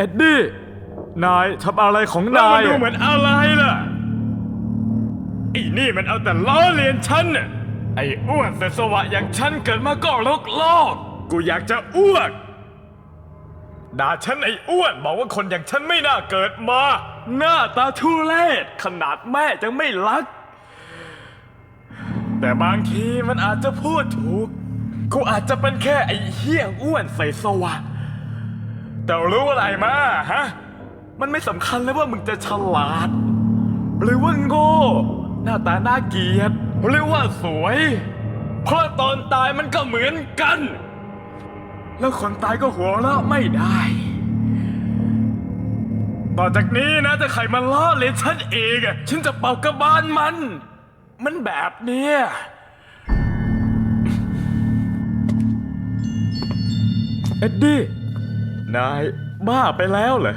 เอ็ดดี้ นายทำอะไรของแล้วนามันดูเหมือนอะไรล่ะไอ้นี่มันเอาแต่ล้อเลียนฉันน่ะไอ้อ้วนเสสวะอย่างฉันเกิดมาก็ลกโลกกูอยากจะอ้วกด่าฉันไอ้อ้วนบอกว่าคนอย่างฉันไม่น่าเกิดมา หน้าตาทุเรศขนาดแม่ยังไม่รัก แต่บางทีมันอาจจะพูดถูก กูอาจจะเป็นแค่ไอ้เหี้ยอ้วนใส่สวะ แต่รู้อะไรมาฮะ มันไม่สำคัญเลยว่ามึงจะฉลาด หรือว่าโง่ หน้าตาน่าเกลียด หรือว่าสวย เพราะตอนตายมันก็เหมือนกัน แล้วคนตายก็หัวเราะไม่ได้ ต่อจากนี้นะถ้าใครมาล้อเลยนฉันเองอะฉันจะเป่ากระบาลมัน มันแบบเนี้ยเอ็ดดี้ นายบ้าไปแล้วเหรอ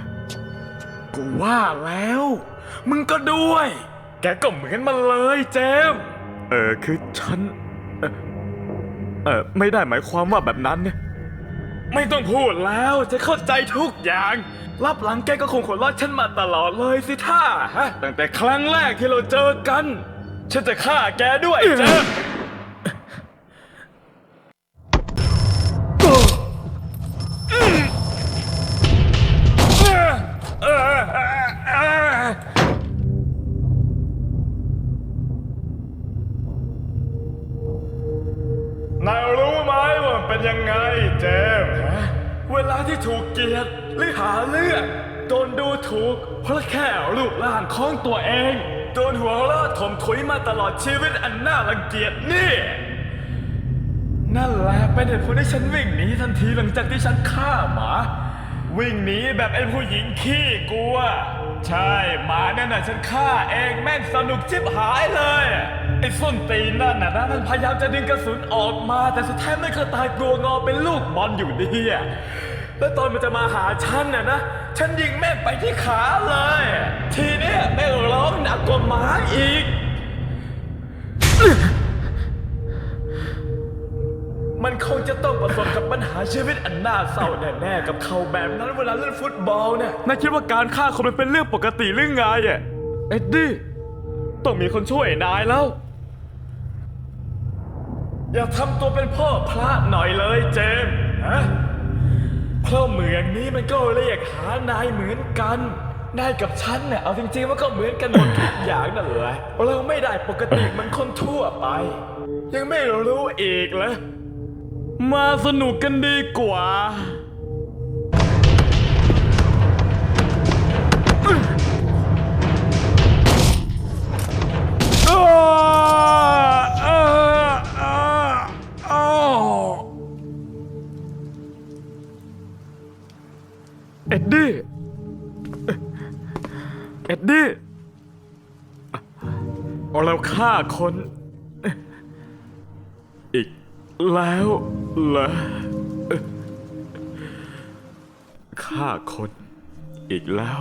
กูว่าแล้ว มึงก็ด้วย แกก็เหมือนมันเลยเจมส์เออคือฉัน เออเออไม่ได้หมายความว่าแบบนั้นเนี่ย ไม่ต้องพูดแล้วจะเข้าใจทุกอย่าง รับหลังแกก็คงขนล้อฉันมาตลอดเลยสิท่าฮะตั้งแต่ครั้งแรกที่เราเจอกัน ฉันจะฆ่าแกด้วยเจม เป็นยังไงเจมส์ฮะเวลาที่ถูกเกลียดหรือหาเรื่องโดนดูถูกเพราะแค่รูปร่างของตัวเอง โดนหัวเราะถมถุยมาตลอดชีวิตอันน่ารังเกียจนี่ นั่นแหละเป็นเหตุผลที่ฉันวิ่งหนีทันทีหลังจากที่ฉันฆ่าหมา วิ่งหนีแบบไอ้ผู้หญิงขี้กลัว ใช่หมานั่นน่ะฉันฆ่าเองแม่งสนุกชิบหายเลยไอ้ส้นตีนนั่นน่ะนะมันพยายามจะดึงกระสุนออกมา แต่สุดท้ายมันก็ตายกลัวงอเป็นลูกบอลอยู่ดีอะแล้วตอนมันจะมาหาฉันน่ะนะฉันยิงแม่งไปที่ขาเลย ทีเนี้ยแม่งร้องหนักกว่าหมาอีก มันคงจะต้องประสบกับปัญหาชีวิตอันน่าเศร้าแน่ๆกับเขาแบบนั้นเวลาเล่นฟุตบอลเนี่ยนายคิดว่าการฆ่าคนมันเป็นเรื่องปกติหรือไงอะเอ็ดดี้ต้องมีคนช่วยนายแล้ว อย่าทำตัวเป็นพ่อพระหน่อยเลยเจมส์ฮะเพราะเหมืองนี้มันก็เรียกหานายเหมือนกันนายกับฉันเนี่ยเอาจริงๆมันก็เหมือนกันหมดทุกอย่างนั่นแหละเราไม่ได้ปกติเหมันคนทั่วไป ยังไม่รู้อีกเหรอ มาสนุกกันดีกว่า เอ็ดดี้ เอ็ดดี้เราฆ่าคน อีกแล้ว เหรอฆ่าคนอีกแล้ว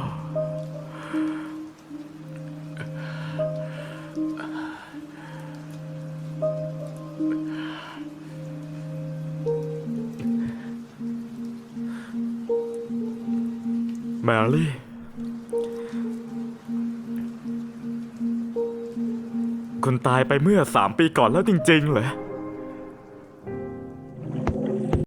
แมรี่คุณตายไปเมื่อสามปีก่อนแล้วจริงๆเหรอ